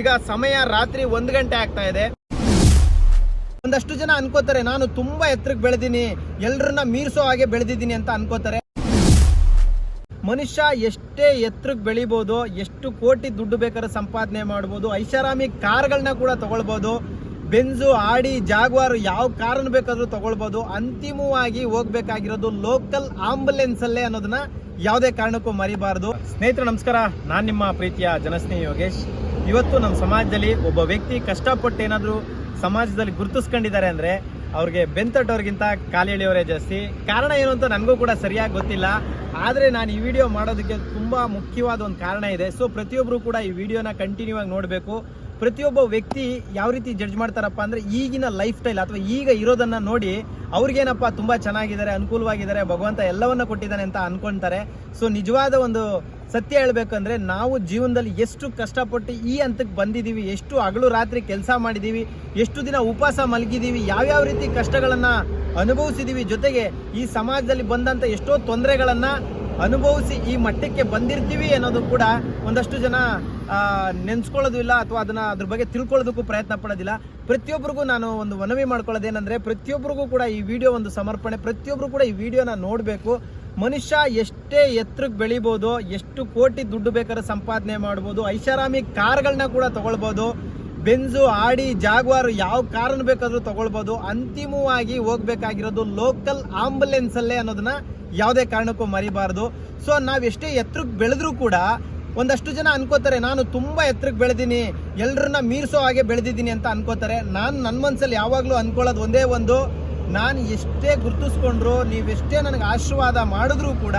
ಈಗ ಸಮಯ ರಾತ್ರಿ ಒಂದು ಗಂಟೆ ಆಗ್ತಾ ಇದೆ. ಒಂದಷ್ಟು ಜನ ಅನ್ಕೋತಾರೆ, ನಾನು ತುಂಬಾ ಎತ್ತರಕ್ಕೆ ಬೆಳೆದೀನಿ, ಎಲ್ರನ್ನ ಮೀರ್ಸೋ ಹಾಗೆ ಬೆಳೆದಿದ್ದೀನಿ ಅಂತ ಅನ್ಕೋತಾರೆ. ಮನುಷ್ಯ ಎಷ್ಟೇ ಎತ್ತರಕ್ಕೆ ಬೆಳಿಬೋದು, ಎಷ್ಟು ಕೋಟಿ ದುಡ್ಡು ಬೇಕಾದ್ರೆ ಸಂಪಾದನೆ ಮಾಡ್ಬೋದು, ಐಷಾರಾಮಿ ಕಾರ್ಗಳನ್ನ ಕೂಡ ತಗೊಳ್ಬೋದು, ಬೆಂಜು, ಆಡಿ, ಜಾಗ್ವಾರ್ ಯಾವ ಕಾರನ್ನು ಬೇಕಾದ್ರೂ ತಗೊಳ್ಬೋದು, ಅಂತಿಮವಾಗಿ ಹೋಗ್ಬೇಕಾಗಿರೋದು ಲೋಕಲ್ ಆಂಬುಲೆನ್ಸ್ ಅಲ್ಲೇ ಅನ್ನೋದನ್ನ ಯಾವುದೇ ಕಾರಣಕ್ಕೂ ಮರಿಬಾರ್ದು. ಸ್ನೇಹಿತರು, ನಮಸ್ಕಾರ. ನಾನು ನಿಮ್ಮ ಪ್ರೀತಿಯ ಜನಸ್ನೇಹಿ ಯೋಗೇಶ್. ಇವತ್ತು ನಮ್ಮ ಸಮಾಜದಲ್ಲಿ ಒಬ್ಬ ವ್ಯಕ್ತಿ ಕಷ್ಟಪಟ್ಟು ಏನಾದರೂ ಸಮಾಜದಲ್ಲಿ ಗುರುತಿಸ್ಕೊಂಡಿದ್ದಾರೆ ಅಂದರೆ ಅವ್ರಿಗೆ ಬೆಂತಟ್ಟವ್ರಿಗಿಂತ ಕಾಲು ಎಳೆಯವರೇ ಜಾಸ್ತಿ. ಕಾರಣ ಏನು ಅಂತ ನನಗೂ ಕೂಡ ಸರಿಯಾಗಿ ಗೊತ್ತಿಲ್ಲ. ಆದರೆ ನಾನು ಈ ವಿಡಿಯೋ ಮಾಡೋದಕ್ಕೆ ತುಂಬ ಮುಖ್ಯವಾದ ಒಂದು ಕಾರಣ ಇದೆ. ಸೊ ಪ್ರತಿಯೊಬ್ಬರು ಕೂಡ ಈ ವಿಡಿಯೋನ ಕಂಟಿನ್ಯೂ ಆಗಿ ನೋಡಬೇಕು. ಪ್ರತಿಯೊಬ್ಬ ವ್ಯಕ್ತಿ ಯಾವ ರೀತಿ ಜಡ್ಜ್ ಮಾಡ್ತಾರಪ್ಪ ಅಂದರೆ ಈಗಿನ ಲೈಫ್ ಸ್ಟೈಲ್ ಅಥವಾ ಈಗ ಇರೋದನ್ನು ನೋಡಿ ಅವ್ರಿಗೇನಪ್ಪ ತುಂಬ ಚೆನ್ನಾಗಿದ್ದಾರೆ, ಅನುಕೂಲವಾಗಿದ್ದಾರೆ, ಭಗವಂತ ಎಲ್ಲವನ್ನ ಕೊಟ್ಟಿದ್ದಾನೆ ಅಂತ ಅನ್ಕೊಂತಾರೆ. ಸೊ ನಿಜವಾದ ಒಂದು ಸತ್ಯ ಹೇಳ್ಬೇಕಂದ್ರೆ ನಾವು ಜೀವನದಲ್ಲಿ ಎಷ್ಟು ಕಷ್ಟಪಟ್ಟು ಈ ಹಂತಕ್ಕೆ ಬಂದಿದ್ದೀವಿ, ಎಷ್ಟು ಹಗಲು ರಾತ್ರಿ ಕೆಲಸ ಮಾಡಿದ್ದೀವಿ, ಎಷ್ಟು ದಿನ ಉಪವಾಸ ಮಲಗಿದ್ದೀವಿ, ಯಾವ್ಯಾವ ರೀತಿ ಕಷ್ಟಗಳನ್ನು ಅನುಭವಿಸಿದ್ದೀವಿ ಜೊತೆಗೆ ಈ ಸಮಾಜದಲ್ಲಿ ಬಂದಂಥ ಎಷ್ಟೋ ತೊಂದರೆಗಳನ್ನು ಅನುಭವಿಸಿ ಈ ಮಟ್ಟಕ್ಕೆ ಬಂದಿರ್ತೀವಿ ಅನ್ನೋದು ಕೂಡ ಒಂದಷ್ಟು ಜನ ನೆನೆಸ್ಕೊಳ್ಳೋದು ಇಲ್ಲ ಅಥವಾ ಅದನ್ನ ಅದ್ರ ಬಗ್ಗೆ ತಿಳ್ಕೊಳ್ಳೋದಕ್ಕೂ ಪ್ರಯತ್ನ ಪಡೋದಿಲ್ಲ. ಪ್ರತಿಯೊಬ್ಬರಿಗೂ ನಾನು ಒಂದು ಮನವಿ ಮಾಡ್ಕೊಳ್ಳೋದೇನೆಂದರೆ ಪ್ರತಿಯೊಬ್ಬರಿಗೂ ಕೂಡ ಈ ವಿಡಿಯೋ ಒಂದು ಸಮರ್ಪಣೆ ಪ್ರತಿಯೊಬ್ಬರು ಕೂಡ ಈ ವಿಡಿಯೋನ ನೋಡಬೇಕು. ಮನುಷ್ಯ ಎಷ್ಟೇ ಎತ್ತರಕ್ಕೆ ಬೆಳಿಬೋದು, ಎಷ್ಟು ಕೋಟಿ ದುಡ್ಡು ಬೇಕಾದ್ರೆ ಸಂಪಾದನೆ ಮಾಡ್ಬೋದು, ಐಷಾರಾಮಿ ಕಾರ್ಗಳನ್ನ ಕೂಡ ತಗೊಳ್ಬೋದು, ಬೆಂಜು, ಆಡಿ, ಜಾಗ್ವಾರ್ ಯಾವ ಕಾರನ್ನು ಬೇಕಾದರೂ ತಗೊಳ್ಬೋದು, ಅಂತಿಮವಾಗಿ ಹೋಗ್ಬೇಕಾಗಿರೋದು ಲೋಕಲ್ ಆಂಬುಲೆನ್ಸಲ್ಲೇ ಅನ್ನೋದನ್ನ ಯಾವುದೇ ಕಾರಣಕ್ಕೂ ಮರಿಬಾರ್ದು. ಸೊ ನಾವೆಷ್ಟೇ ಎತ್ತರಕ್ಕೆ ಬೆಳೆದ್ರೂ ಕೂಡ ಒಂದಷ್ಟು ಜನ ಅನ್ಕೋತಾರೆ, ನಾನು ತುಂಬ ಎತ್ತರಕ್ಕೆ ಬೆಳೆದೀನಿ ಎಲ್ಲರನ್ನ ಮೀರಿಸೋ ಹಾಗೆ ಬೆಳೆದಿದ್ದೀನಿ ಅಂತ ಅನ್ಕೋತಾರೆ. ನಾನು ನನ್ನ ಮನಸ್ಸಲ್ಲಿ ಯಾವಾಗಲೂ ಅನ್ಕೊಳ್ಳೋದು ಒಂದೇ ಒಂದು, ನಾನು ಎಷ್ಟೇ ಗುರುತಿಸ್ಕೊಂಡ್ರು ನೀವೆಷ್ಟೇ ನನಗೆ ಆಶೀರ್ವಾದ ಮಾಡಿದ್ರೂ ಕೂಡ,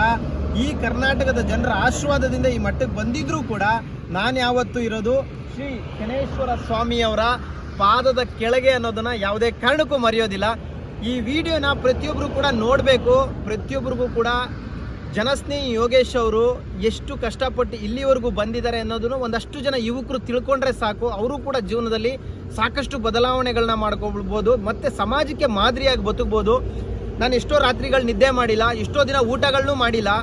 ಈ ಕರ್ನಾಟಕದ ಜನರ ಆಶೀರ್ವಾದದಿಂದ ಈ ಮಟ್ಟಕ್ಕೆ ಬಂದಿದ್ರೂ ಕೂಡ ನಾನು ಯಾವತ್ತೂ ಇರೋದು ಶ್ರೀ ಗಣೇಶ್ವರ ಸ್ವಾಮಿಯವರ ಪಾದದ ಕೆಳಗೆ ಅನ್ನೋದನ್ನ ಯಾವುದೇ ಕಾರಣಕ್ಕೂ ಮರೆಯೋದಿಲ್ಲ. ಈ ವಿಡಿಯೋನ ಪ್ರತಿಯೊಬ್ಬರು ಕೂಡ ನೋಡಬೇಕು. ಪ್ರತಿಯೊಬ್ಬರಿಗೂ ಕೂಡ ಜನಸ್ನೇಹಿ ಯೋಗೇಶ್ ಅವರು ಎಷ್ಟು ಕಷ್ಟಪಟ್ಟು ಇಲ್ಲಿವರೆಗೂ ಬಂದಿದ್ದಾರೆ ಅನ್ನೋದನ್ನು ಒಂದಷ್ಟು ಜನ ಯುವಕರು ತಿಳ್ಕೊಂಡ್ರೆ ಸಾಕು. ಅವರು ಕೂಡ ಜೀವನದಲ್ಲಿ ಸಾಕಷ್ಟು ಬದಲಾವಣೆಗಳನ್ನ ಮಾಡ್ಕೊಳ್ಬೋದು. ಮತ್ತೆ ಸಮಾಜಕ್ಕೆ ಮಾದರಿಯಾಗಿ ಬದುಕ್ಬೋದು. ನಾನು ಎಷ್ಟೋ ರಾತ್ರಿಗಳು ನಿದ್ದೆ ಮಾಡಿಲ್ಲ, ಎಷ್ಟೋ ದಿನ ಊಟಗಳನ್ನೂ ಮಾಡಿಲ್ಲ.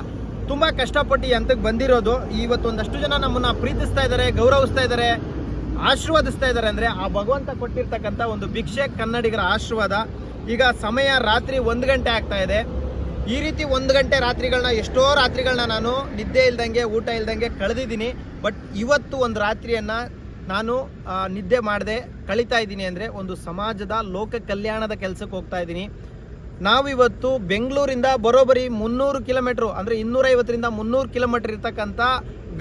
ತುಂಬ ಕಷ್ಟಪಟ್ಟು ಹಂತಕ್ಕೆ ಬಂದಿರೋದು. ಇವತ್ತು ಒಂದಷ್ಟು ಜನ ನಮ್ಮನ್ನ ಪ್ರೀತಿಸ್ತಾ ಇದ್ದಾರೆ, ಗೌರವಿಸ್ತಾ ಇದ್ದಾರೆ, ಆಶೀರ್ವಾದಿಸ್ತಾ ಇದ್ದಾರೆ ಅಂದರೆ ಆ ಭಗವಂತ ಕೊಟ್ಟಿರ್ತಕ್ಕಂಥ ಒಂದು ಭಿಕ್ಷೆ ಕನ್ನಡಿಗರ ಆಶೀರ್ವಾದ. ಈಗ ಸಮಯ ರಾತ್ರಿ ಒಂದು ಗಂಟೆ ಆಗ್ತಾ ಇದೆ. ಈ ರೀತಿ ಒಂದು ಗಂಟೆ ರಾತ್ರಿಗಳನ್ನ, ಎಷ್ಟೋ ರಾತ್ರಿಗಳನ್ನ ನಾನು ನಿದ್ದೆ ಇಲ್ದಂಗೆ, ಊಟ ಇಲ್ದಂಗೆ ಕಳೆದಿದ್ದೀನಿ. ಬಟ್ ಇವತ್ತು ಒಂದು ರಾತ್ರಿಯನ್ನು ನಾನು ನಿದ್ದೆ ಮಾಡದೆ, ಕಳೀತಾ ಇದ್ದೀನಿ ಅಂದರೆ ಒಂದು ಸಮಾಜದ ಲೋಕ ಕಲ್ಯಾಣದ ಕೆಲಸಕ್ಕೆ ಹೋಗ್ತಾ ಇದ್ದೀನಿ. ನಾವಿವತ್ತು ಬೆಂಗಳೂರಿಂದ ಬರೋಬ್ಬರಿ ಮುನ್ನೂರು ಕಿಲೋಮೀಟ್ರು, ಅಂದರೆ ಇನ್ನೂರೈವತ್ತರಿಂದ ಮುನ್ನೂರು ಕಿಲೋಮೀಟ್ರ್ ಇರ್ತಕ್ಕಂಥ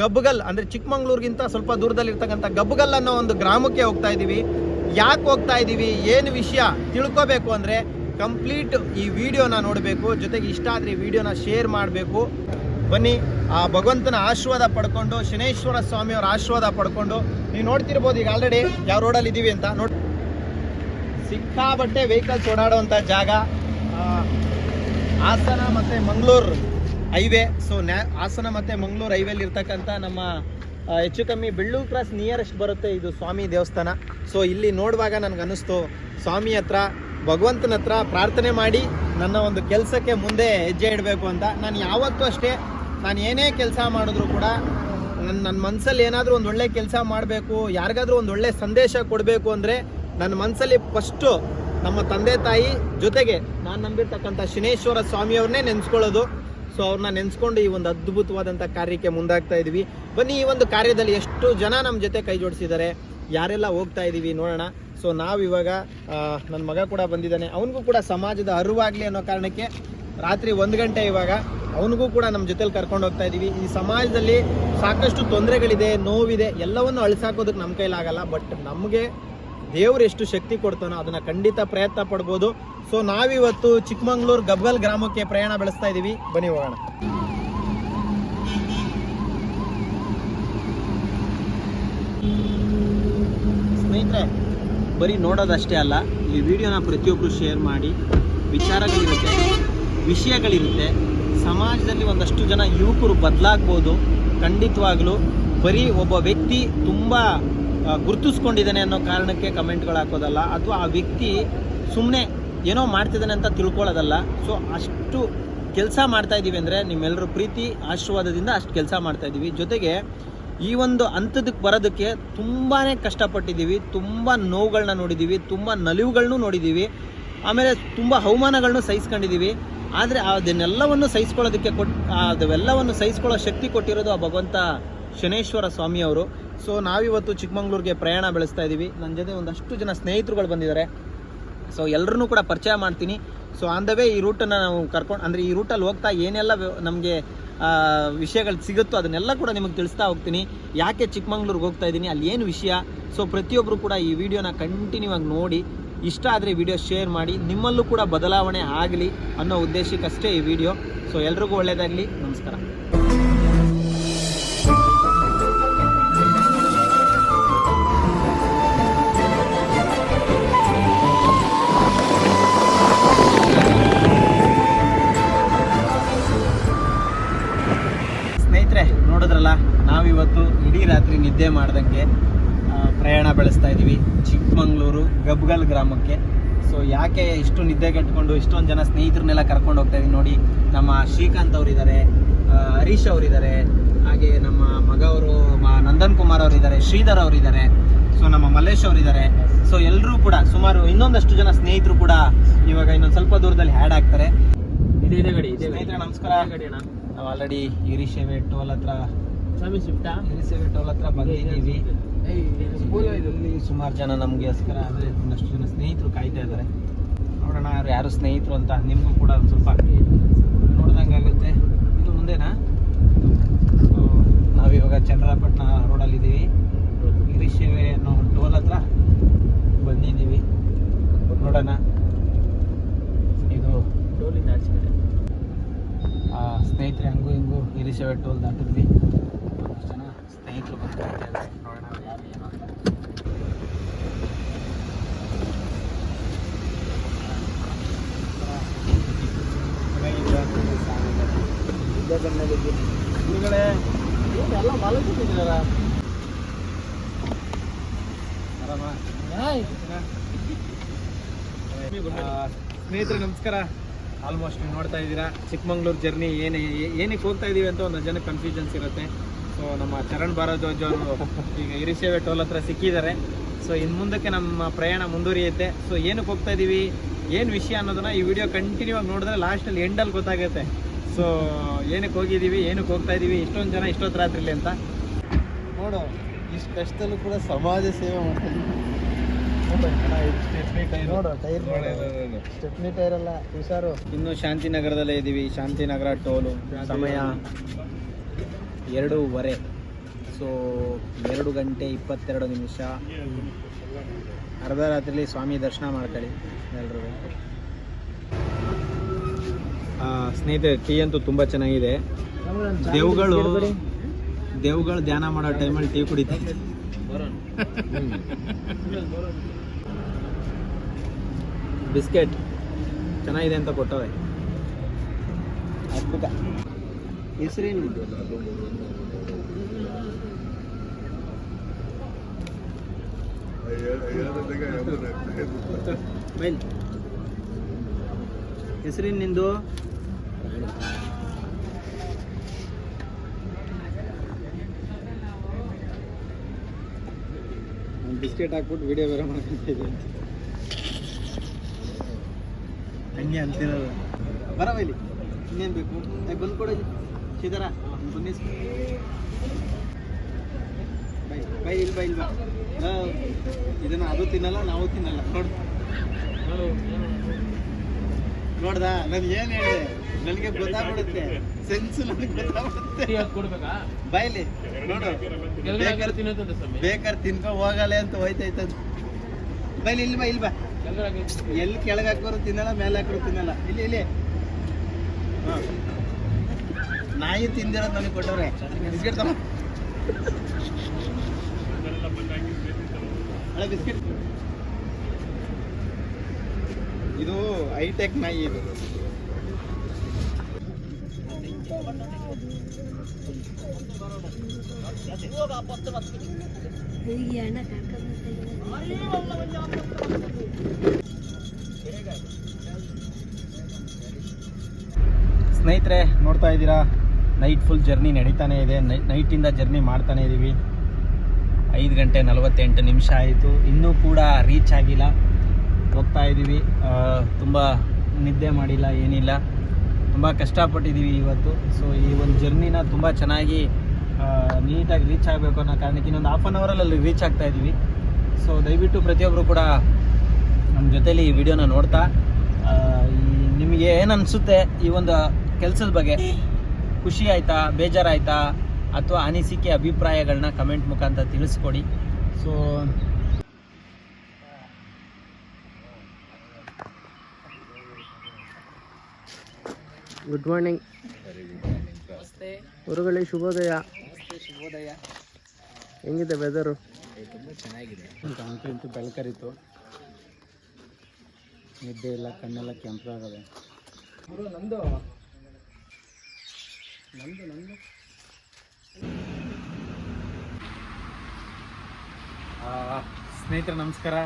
ಗಬ್ಬಗಲ್ ಅಂದರೆ ಚಿಕ್ಕಮಂಗ್ಳೂರಿಗಿಂತ ಸ್ವಲ್ಪ ದೂರದಲ್ಲಿ ಇರ್ತಕ್ಕಂಥ ಗಬ್ಬಗಲ್ ಅನ್ನೋ ಒಂದು ಗ್ರಾಮಕ್ಕೆ ಹೋಗ್ತಾ ಇದ್ದೀವಿ. ಯಾಕೆ ಹೋಗ್ತಾ ಇದ್ದೀವಿ ಏನು ವಿಷಯ ತಿಳ್ಕೋಬೇಕು ಅಂದರೆ ಕಂಪ್ಲೀಟ್ ಈ ವಿಡಿಯೋನ ನೋಡಬೇಕು. ಜೊತೆಗೆ ಇಷ್ಟ ಆದರೆ ಈ ವಿಡಿಯೋನ ಶೇರ್ ಮಾಡಬೇಕು. ಬನ್ನಿ, ಆ ಭಗವಂತನ ಆಶೀರ್ವಾದ ಪಡ್ಕೊಂಡು, ಶನೇಶ್ವರ ಸ್ವಾಮಿಯವರ ಆಶೀರ್ವಾದ ಪಡ್ಕೊಂಡು, ನೀವು ನೋಡ್ತಿರ್ಬೋದು ಈಗ ಆಲ್ರೆಡಿ ಯಾವ ರೋಡಲ್ಲಿ ಇದ್ದೀವಿ ಅಂತ. ನೋಡಿ ಸಿಕ್ಕಾಬಟ್ಟೆ ವೆಹಿಕಲ್ಸ್ ಓಡಾಡುವಂಥ ಜಾಗ. ಹಾಸನ ಮತ್ತು ಮಂಗಳೂರು ಹೈವೇ ಸೊ ನ್ಯಾ ಹಾಸನ ಮತ್ತು ಮಂಗಳೂರು ಹೈವೇಲಿ ಇರ್ತಕ್ಕಂಥ ನಮ್ಮ ಹೆಚ್ಚು ಕಮ್ಮಿ ಬೆಳ್ಳೂರು ಕ್ರಾಸ್ ನಿಯರೆಸ್ಟ್ ಬರುತ್ತೆ ಇದು ಸ್ವಾಮಿ ದೇವಸ್ಥಾನ. ಸೊ ಇಲ್ಲಿ ನೋಡುವಾಗ ನನಗೆ ಅನ್ನಿಸ್ತು, ಸ್ವಾಮಿ ಹತ್ರ, ಭಗವಂತನ ಹತ್ರ ಪ್ರಾರ್ಥನೆ ಮಾಡಿ ನನ್ನ ಒಂದು ಕೆಲಸಕ್ಕೆ ಮುಂದೆ ಹೆಜ್ಜೆ ಇಡಬೇಕು ಅಂತ. ನಾನು ಯಾವತ್ತೂ ಅಷ್ಟೇ, ನಾನು ಏನೇ ಕೆಲಸ ಮಾಡಿದ್ರು ಕೂಡ ನನ್ನ ನನ್ನ ಮನಸ್ಸಲ್ಲಿ ಏನಾದರೂ ಒಂದು ಒಳ್ಳೆ ಕೆಲಸ ಮಾಡಬೇಕು, ಯಾರಿಗಾದ್ರೂ ಒಂದು ಒಳ್ಳೆ ಸಂದೇಶ ಕೊಡಬೇಕು ಅಂದರೆ ನನ್ನ ಮನಸ್ಸಲ್ಲಿ ಫಸ್ಟು ನಮ್ಮ ತಂದೆ ತಾಯಿ ಜೊತೆಗೆ ನಾನು ನಂಬಿರ್ತಕ್ಕಂಥ ಶನೇಶ್ವರ ಸ್ವಾಮಿಯವ್ರನ್ನೇ ನೆನೆಸ್ಕೊಳ್ಳೋದು. ಸೊ ಅವ್ರನ್ನ ನೆನೆಸ್ಕೊಂಡು ಈ ಒಂದು ಅದ್ಭುತವಾದಂಥ ಕಾರ್ಯಕ್ಕೆ ಮುಂದಾಗ್ತಾ ಇದ್ವಿ. ಬನ್ನಿ, ಈ ಒಂದು ಕಾರ್ಯದಲ್ಲಿ ಎಷ್ಟು ಜನ ನಮ್ಮ ಜೊತೆ ಕೈ ಜೋಡಿಸಿದ್ದಾರೆ, ಯಾರೆಲ್ಲ ಹೋಗ್ತಾ ಇದ್ದೀವಿ ನೋಡೋಣ. ಸೊ ನಾವು ಇವಾಗ ನನ್ನ ಮಗ ಕೂಡ ಬಂದಿದ್ದಾನೆ. ಅವನಿಗೂ ಕೂಡ ಸಮಾಜದ ಅರಿವಾಗಲಿ ಅನ್ನೋ ಕಾರಣಕ್ಕೆ ರಾತ್ರಿ ಒಂದು ಗಂಟೆ ಇವಾಗ ಅವನಿಗೂ ಕೂಡ ನಮ್ಮ ಜೊತೆಲಿ ಕರ್ಕೊಂಡು ಹೋಗ್ತಾ ಇದ್ದೀವಿ ಈ ಸಮಾಜದಲ್ಲಿ ಸಾಕಷ್ಟು ತೊಂದರೆಗಳಿದೆ, ನೋವಿದೆ, ಎಲ್ಲವನ್ನು ಅಳಿಸಾಕೋದಕ್ಕೆ ನಮ್ಮ ಕೈಲಾಗಲ್ಲ, ಬಟ್ ನಮಗೆ ದೇವ್ರು ಎಷ್ಟು ಶಕ್ತಿ ಕೊಡ್ತಾನೋ ಅದನ್ನ ಖಂಡಿತ ಪ್ರಯತ್ನ ಪಡ್ಬೋದು. ಸೊ ನಾವಿವತ್ತು ಚಿಕ್ಕಮಂಗ್ಳೂರು ಗಬ್ಬಲ್ ಗ್ರಾಮಕ್ಕೆ ಪ್ರಯಾಣ ಬೆಳೆಸ್ತಾ ಇದೀವಿ. ಬನ್ನಿ ಹೋಗೋಣ. ಸ್ನೇಹಿತರೆ, ಬರೀ ನೋಡೋದಷ್ಟೇ ಅಲ್ಲ, ಈ ವಿಡಿಯೋನ ಪ್ರತಿಯೊಬ್ಬರು ಶೇರ್ ಮಾಡಿ, ವಿಚಾರಗಳಿರುತ್ತೆ, ವಿಷಯಗಳಿರುತ್ತೆ. ಸಮಾಜದಲ್ಲಿ ಒಂದಷ್ಟು ಜನ ಯುವಕರು ಬದಲಾಗ್ಬೋದು. ಖಂಡಿತವಾಗ್ಲೂ ಬರೀ ಒಬ್ಬ ವ್ಯಕ್ತಿ ತುಂಬ ಗುರುತಿಸ್ಕೊಂಡಿದ್ದಾನೆ ಅನ್ನೋ ಕಾರಣಕ್ಕೆ ಕಮೆಂಟ್ಗಳು ಹಾಕೋದಲ್ಲ. ಅಥವಾ ಆ ವ್ಯಕ್ತಿ ಸುಮ್ಮನೆ ಏನೋ ಮಾಡ್ತಿದ್ದಾನೆ ಅಂತ ತಿಳ್ಕೊಳ್ಳೋದಲ್ಲ. ಸೊ, ಅಷ್ಟು ಕೆಲಸ ಮಾಡ್ತಾ ಇದ್ದೀವಿ ಅಂದರೆ ನಿಮ್ಮೆಲ್ಲರ ಪ್ರೀತಿ, ಆಶೀರ್ವಾದದಿಂದ ಅಷ್ಟು ಕೆಲಸ ಮಾಡ್ತಾ ಇದ್ದೀವಿ ಜೊತೆಗೆ ಈ ಒಂದು ಹಂತದಕ್ಕೆ ಬರೋದಕ್ಕೆ ತುಂಬಾ ಕಷ್ಟಪಟ್ಟಿದ್ದೀವಿ. ತುಂಬ ನೋವುಗಳನ್ನ ನೋಡಿದ್ದೀವಿ. ತುಂಬ ನಲಿವುಗಳನ್ನು ನೋಡಿದ್ದೀವಿ. ಆಮೇಲೆ ತುಂಬ ಹವಾಮಾನಗಳನ್ನು ಸಹಿಸ್ಕೊಂಡಿದ್ದೀವಿ. ಆದರೆ ಅದನ್ನೆಲ್ಲವನ್ನು ಸಹಿಸ್ಕೊಳ್ಳೋದಕ್ಕೆ ಕೊಟ್ ಅದೆಲ್ಲವನ್ನು ಸಹಿಸ್ಕೊಳ್ಳೋ ಶಕ್ತಿ ಕೊಟ್ಟಿರೋದು ಆ ಭಗವಂತ ಶನೇಶ್ವರ ಸ್ವಾಮಿಯವರು. ಸೊ ನಾವಿವತ್ತು ಚಿಕ್ಕಮಂಗ್ಳೂರಿಗೆ ಪ್ರಯಾಣ ಬೆಳೆಸ್ತಾ ಇದ್ದೀವಿ ನನ್ನ ಜೊತೆ ಒಂದಷ್ಟು ಜನ ಸ್ನೇಹಿತರುಗಳು ಬಂದಿದ್ದಾರೆ. ಸೊ ಎಲ್ಲರನ್ನೂ ಕೂಡ ಪರಿಚಯ ಮಾಡ್ತೀನಿ. ಸೊ ಆನ್ ದ ವೇ ಈ ರೂಟನ್ನು ನಾವು ಕರ್ಕೊಂಡು ಅಂದರೆ ಈ ರೂಟಲ್ಲಿ ಹೋಗ್ತಾ ಏನೆಲ್ಲ ನಮಗೆ ವಿಷಯಗಳು ಸಿಗುತ್ತೋ ಅದನ್ನೆಲ್ಲ ಕೂಡ ನಿಮಗೆ ತಿಳಿಸ್ತಾ ಹೋಗ್ತೀನಿ. ಯಾಕೆ ಚಿಕ್ಕಮಂಗ್ಳೂರಿಗೆ ಹೋಗ್ತಾ ಇದ್ದೀನಿ ಅಲ್ಲಿ ಏನು ವಿಷಯ? ಸೊ ಪ್ರತಿಯೊಬ್ಬರು ಕೂಡ ಈ ವಿಡಿಯೋನ ಕಂಟಿನ್ಯೂ ಆಗಿ ನೋಡಿ, ಇಷ್ಟ ಆದರೆ ವಿಡಿಯೋ ಶೇರ್ ಮಾಡಿ, ನಿಮ್ಮಲ್ಲೂ ಕೂಡ ಬದಲಾವಣೆ ಆಗಲಿ ಅನ್ನೋ ಉದ್ದೇಶಕ್ಕಷ್ಟೇ ಈ ವಿಡಿಯೋ ಸೊ ಎಲ್ರಿಗೂ ಒಳ್ಳೆಯದಾಗಲಿ ನಮಸ್ಕಾರ. ನಿದ್ದೆ ಮಾಡ್ದಂಗೆ ಪ್ರಯಾಣ ಬೆಳೆಸ್ತಾ ಇದ್ದೀವಿ ಚಿಕ್ಕಮಂಗ್ಳೂರು ಗಬ್ಗಲ್ ಗ್ರಾಮಕ್ಕೆ. ಸೊ ಯಾಕೆ ಇಷ್ಟು ನಿದ್ದೆ ಕಟ್ಕೊಂಡು ಇಷ್ಟೊಂದು ಜನ ಸ್ನೇಹಿತರನ್ನೆಲ್ಲ ಕರ್ಕೊಂಡು ಹೋಗ್ತಾ ಇದೀವಿ ನೋಡಿ. ನಮ್ಮ ಶ್ರೀಕಾಂತ್ ಅವರಿದ್ದಾರೆ ಹರೀಶ್ ಅವರಿದ್ದಾರೆ ಹಾಗೆ ನಮ್ಮ ಮಗ ಅವರು ನಂದನ್ ಕುಮಾರ್ ಅವರಿದ್ದಾರೆ ಶ್ರೀಧರ್ ಅವರಿದ್ದಾರೆ ಸೊ ನಮ್ಮ ಮಲ್ಲೇಶ್ ಅವರಿದ್ದಾರೆ. ಸೊ ಎಲ್ಲರೂ ಕೂಡ ಸುಮಾರು ಇನ್ನೊಂದಷ್ಟು ಜನ ಸ್ನೇಹಿತರು ಕೂಡ ಇವಾಗ ಇನ್ನೊಂದು ಸ್ವಲ್ಪ ದೂರದಲ್ಲಿ ಹ್ಯಾಡ್ ಆಗ್ತಾರೆ. ಇದೆ ಇದೆ ಗಡಿ ಇದೆ ಸ್ನೇಹಿತರೆ ನಮಸ್ಕಾರ. ಗಡಿ ಅಣ್ಣ. ನಾವು ಆಲ್ರೆಡಿ ಹಿರಿಶೇವೆ ಟೋಲ್ ಹತ್ರ ಸ್ವಾಮಿ ಶಿಫ್ಟಾ ಹಿರಿಸೇವೆ ಟೋಲ್ ಹತ್ರ ಬಂದಿದ್ದೀವಿ. ಇಲ್ಲಿ ಸುಮಾರು ಜನ ನಮಗೋಸ್ಕರ ಅಂದರೆ ಒಂದಷ್ಟು ಜನ ಸ್ನೇಹಿತರು ಕಾಯ್ತಾ ಇದ್ದಾರೆ ನೋಡೋಣ ಯಾರು ಯಾರು ಸ್ನೇಹಿತರು ಅಂತ. ನಿಮಗೂ ಕೂಡ ಒಂದು ಸ್ವಲ್ಪ ನೋಡ್ದಂಗೆ ಆಗುತ್ತೆ. ಇದು ಮುಂದೆನಾ? ನಾವಿವಾಗ ಚಂದ್ರಪಟ್ಟಣ ರೋಡಲ್ಲಿದ್ದೀವಿ ಸೇವೆ ಅನ್ನೋ ಟೋಲ್ ಹತ್ರ ಬಂದಿದ್ದೀವಿ. ನೋಡೋಣ. ಇದು ಟೋಲಿಂದ ಆಚೆ ಸ್ನೇಹಿತರೆ ಹಂಗೂ ಹಿಂಗೂ ಹಿರಿಸೇವೆ ಟೋಲ್ ದಾಟಿದ್ವಿ. ಸ್ನೇಹಿತರು ಬರ್ತಾ ಇದ್ದಾರೆ ನೋಡೋಣ ಏನು ಸ್ನೇಹಿತರೆ ನಮಸ್ಕಾರ. ಆಲ್ಮೋಸ್ಟ್ ನೀವು ನೋಡ್ತಾ ಇದ್ದೀರಾ. ಚಿಕ್ಕಮಂಗ್ಳೂರು ಜರ್ನಿ ಏನೇ ಏನಕ್ಕೆ ಹೋಗ್ತಾ ಇದೀವಿ ಅಂತ ಒಂದು ಜನಕ್ಕೆ ಕನ್ಫ್ಯೂಷನ್ಸ್ ಇರುತ್ತೆ. ಸೊ ನಮ್ಮ ಚರಣ್ ಭಾರದ್ವಾಜ್ ಅವರು ಈಗ ಹಿರಿಸೇವೆ ಟೋಲ್ ಹತ್ರ ಸಿಕ್ಕಿದ್ದಾರೆ. ಸೊ ಇನ್ನು ಮುಂದಕ್ಕೆ ನಮ್ಮ ಪ್ರಯಾಣ ಮುಂದುವರಿಯುತ್ತೆ. ಸೊ ಏನಕ್ಕೆ ಹೋಗ್ತಾ ಇದ್ದೀವಿ ಏನು ವಿಷಯ ಅನ್ನೋದನ್ನ ಈ ವಿಡಿಯೋ ಕಂಟಿನ್ಯೂ ಆಗಿ ನೋಡಿದ್ರೆ ಲಾಸ್ಟಲ್ಲಿ ಎಂಡಲ್ಲಿ ಗೊತ್ತಾಗುತ್ತೆ. ಸೊ ಏನಕ್ಕೆ ಹೋಗಿದ್ದೀವಿ? ಏನಕ್ಕೆ ಹೋಗ್ತಾ ಇದ್ದೀವಿ ಇಷ್ಟೊಂದು ಜನ ಇಷ್ಟೊತ್ತು ರಾತ್ರಿಲಿ ಅಂತ. ನೋಡು ಇಷ್ಟು ಕಷ್ಟದಲ್ಲೂ ಕೂಡ ಸಮಾಜ ಸೇವೆ ಮಾಡ್ತೀವಿ ಸ್ಟೆಪ್ನಿ ಟೈರ್ ಅಲ್ಲ ಹುಷಾರು. ಇನ್ನು ಶಾಂತಿನಗರದಲ್ಲೇ ಇದ್ದೀವಿ ಶಾಂತಿನಗರ ಟೋಲು ಸಮಯ. ಎರಡೂವರೆ. ಸೊ ಎರಡು ಗಂಟೆ ಇಪ್ಪತ್ತೆರಡು ನಿಮಿಷ. ಅರ್ಧ ರಾತ್ರಿಲಿ ಸ್ವಾಮಿ ದರ್ಶನ ಮಾಡ್ಕೊಳ್ಳಿ ಎಲ್ಲರೂ ಸ್ನೇಹಿತರೆ, ಟೀ ಅಂತೂ ತುಂಬ ಚೆನ್ನಾಗಿದೆ. ದೇವುಗಳು ದೇವುಗಳು ಧ್ಯಾನ ಮಾಡೋ ಟೈಮಲ್ಲಿ ಟೀ ಕುಡಿತ ಬಿಸ್ಕೆಟ್ ಚೆನ್ನಾಗಿದೆ ಅಂತ ಕೊಟ್ಟವೆ ಅದ್ಭುತ. ಹೆಸರೇನು? ಬೈಲ್. ಹೆಸರೇನು ನಿಂದು? ಬಿಸ್ಕೆಟ್ ಹಾಕ್ಬಿಟ್ಟು ವಿಡಿಯೋ ಬೇರೆ ಮಾಡ್ಕೊಂತಿದ್ದೀನಿ ಹಂಗೆ ಅಂತಿರೋದು ಬರವ ಇಲ್ಲಿ ಇನ್ನೇನು ಬೇಕು? ಬಂದು ಕೊಡು ಸಿದರ ಬೈ ಇಲ್ಲಿ ಬೈ ಆ, ಇದನ್ನ ಅದು ತಿನ್ನಲ್ಲ ನಾವು ತಿನ್ನಲ್ಲ. ನೋಡು. ನೋಡ್ದ? ನಾನು ಏನು ಹೇಳಿದೆ ನನಗೆ ಗೊತ್ತಾಗ್ಬಿಡುತ್ತೆ. ಸೆನ್ಸ್ ನನಗೆ ಗೊತ್ತಾಗ್ಬಿಡುತ್ತೆ. ಬೈಲಿ ನೋಡು. ಬೇಕರ್ ಬೇಕಾದ್ರೆ ತಿನ್ಕೊ ಹೋಗಲ್ಲ ಅಂತ ಹೋಯ್ತೈತೆ ಬೈಲಿ ಇಲ್ಲಿ ಇಲ್ವಾ ಕೆಳಗಡೆ ಎಲ್ಲಿ ಕೆಳಗೆ ಹಾಕೋರು ತಿನ್ನಲ್ಲ ಮೇಲೆ ಹಾಕೋರು ತಿನ್ನಲ್ಲ. ಇಲ್ಲಿ ಇಲ್ಲಿ. ಹಾ. ನಾಯಿ ತಿಂದಿರೋದು ನನಗೆ ಕೊಟ್ಟವ್ರೆ. ಬಿಸ್ಕೆಟ್ ತಮ್ಮ ಬಿಸ್ಕೆಟ್. ಇದು ಹೈಟೆಕ್ ನಾಯಿ ಇದು. ಸ್ನೇಹಿತರೆ ನೋಡ್ತಾ ಇದ್ದೀರಾ? ನೈಟ್ ಫುಲ್ ಜರ್ನಿ ನಡೀತಾನೆ ಇದೆ. ನೈಟಿಂದ ಜರ್ನಿ ಮಾಡ್ತಾನೆ ಇದ್ದೀವಿ ಐದು ಗಂಟೆ ನಲವತ್ತೆಂಟು ನಿಮಿಷ ಆಯಿತು. ಇನ್ನೂ ಕೂಡ ರೀಚ್ ಆಗಿಲ್ಲ. ಹೋಗ್ತಾ ಇದ್ದೀವಿ ತುಂಬ ನಿದ್ದೆ ಮಾಡಿಲ್ಲ, ಏನಿಲ್ಲ. ತುಂಬ ಕಷ್ಟಪಟ್ಟಿದ್ದೀವಿ ಇವತ್ತು. ಸೊ ಈ ಒಂದು ಜರ್ನಿನ ತುಂಬ ಚೆನ್ನಾಗಿ ನೀಟಾಗಿ ರೀಚ್ ಆಗಬೇಕು ಅನ್ನೋ ಕಾರಣಕ್ಕೆ ಇನ್ನೊಂದು ಹಾಫ್ ಆನ್ ಅವರಲ್ಲಿ ರೀಚ್ ಆಗ್ತಾ ಇದ್ದೀವಿ ಸೊ ದಯವಿಟ್ಟು ಪ್ರತಿಯೊಬ್ಬರು ಕೂಡ ನಮ್ಮ ಜೊತೇಲಿ ಈ ವಿಡಿಯೋನ ನೋಡ್ತಾ ನಿಮಗೆ ಏನು ಅನಿಸುತ್ತೆ ಈ ಒಂದು ಕೆಲಸದ ಬಗ್ಗೆ? ಖುಷಿ ಆಯಿತಾ ಬೇಜಾರಾಯ್ತಾ ಅಥವಾ ಅನಿಸಿಕೆ ಅಭಿಪ್ರಾಯಗಳನ್ನ ಕಮೆಂಟ್ ಮುಖಾಂತರ ತಿಳಿಸ್ಕೊಡಿ. ಸೊ ಗುಡ್ ಮಾರ್ನಿಂಗ್ ಗುರುಗಳೇ ಶುಭೋದಯ ಶುಭೋದಯ ಹೆಂಗಿದೆ ವೆದರು ತುಂಬ ಚೆನ್ನಾಗಿದೆ. ಅಂತೂ ಬೆಳಕರಿತು. ನಿದ್ದೆ ಇಲ್ಲ ಕಣ್ಣೆಲ್ಲ ಕೆಂಪಾಗದೆ ನಂದು ನಂದು ನಂದು. ಸ್ನೇಹಿತರೆ, ನಮಸ್ಕಾರ.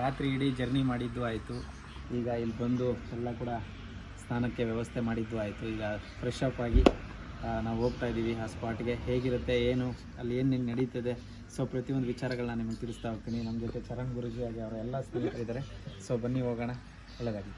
ರಾತ್ರಿ ಇಡೀ ಜರ್ನಿ ಮಾಡಿದ್ದು ಆಯಿತು. ಈಗ ಇಲ್ಲಿ ಬಂದು ಎಲ್ಲ ಕೂಡ ಸ್ನಾನಕ್ಕೆ ವ್ಯವಸ್ಥೆ ಮಾಡಿದ್ದು ಆಯಿತು. ಈಗ ಫ್ರೆಶ್ ಅಪ್ ಆಗಿ ನಾವು ಹೋಗ್ತಾ ಇದ್ದೀವಿ ಆ ಸ್ಪಾಟ್ಗೆ ಹೇಗಿರುತ್ತೆ, ಏನು, ಅಲ್ಲಿ ಏನು ನಡೀತದೆ? ಸೊ ಪ್ರತಿಯೊಂದು ವಿಚಾರಗಳನ್ನ ನಿಮಗೆ ತಿಳಿಸ್ತಾ ಹೋಗ್ತೀನಿ. ನಮ್ಮ ಜೊತೆ ಚರಣ್ ಗುರುಜಿ ಆಗಿ ಅವರ ಎಲ್ಲ ಸ್ನೇಹಿತರಿದ್ದಾರೆ. ಸೊ ಬನ್ನಿ ಹೋಗೋಣ. ಒಳ್ಳೆಯದಾಗಿ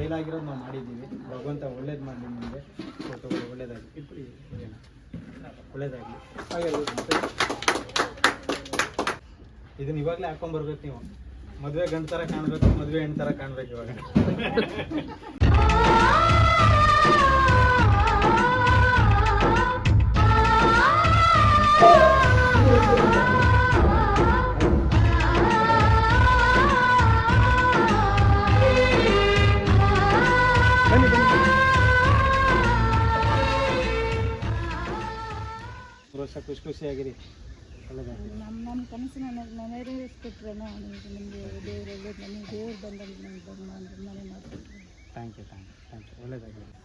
ಕೈಲಾಗಿರೋದು ನಾವು ಮಾಡಿದ್ದೀವಿ. ಭಗವಂತ ಒಳ್ಳೇದು ಮಾಡಿ ನಿಮಗೆ. ಫೋಟೋಗಳು ಒಳ್ಳೇದಾಗಿ ಇಟ್ಬಿಡಿ ಒಳ್ಳೇದಾಗಲಿ. ಒಳ್ಳೇದಾಗಲಿ ಇದನ್ನ ಇವಾಗಲೇ ಹಾಕೊಂಡ್ಬರ್ಬೇಕು ನೀವು. ಮದುವೆ ಗಂಡ ಥರ ಕಾಣಬೇಕು, ಮದುವೆ ಹೆಣ್ಣು ಥರ ಕಾಣಬೇಕು ಇವಾಗ. ವರ್ಷ ಖುಷಿ ಖುಷಿಯಾಗಿರಿ. ನಮ್ಮ ನಮ್ಮ ಕನಸಿನ ನೆರವೇರಿಸ್ಕೊಟ್ರೆ ನಿಮಗೆ ನಿಮಗೆ ದೇವರಲ್ಲಿ ನನಗೆ ದೇವ್ರು ಬಂದಂಗೆ ನಮ್ಗೆ ಮಾಡಿ ಮನೆ ಮಾಡಿಕೊಟ್ರೆ thank you thank you thank you ಒಳ್ಳೇದಾಗಲಿ.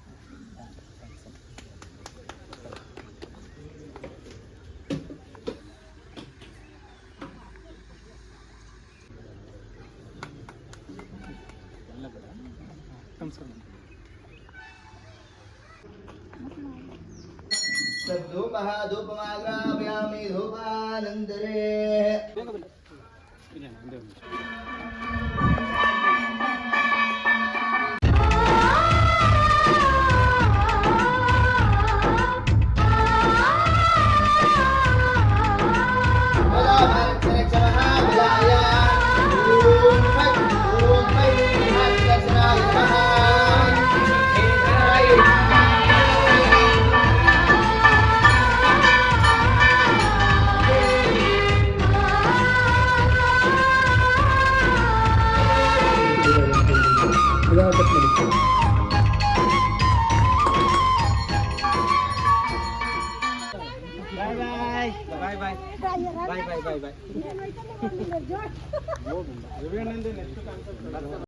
धूपः धूपमाग्रापयामि धूपानन्तरे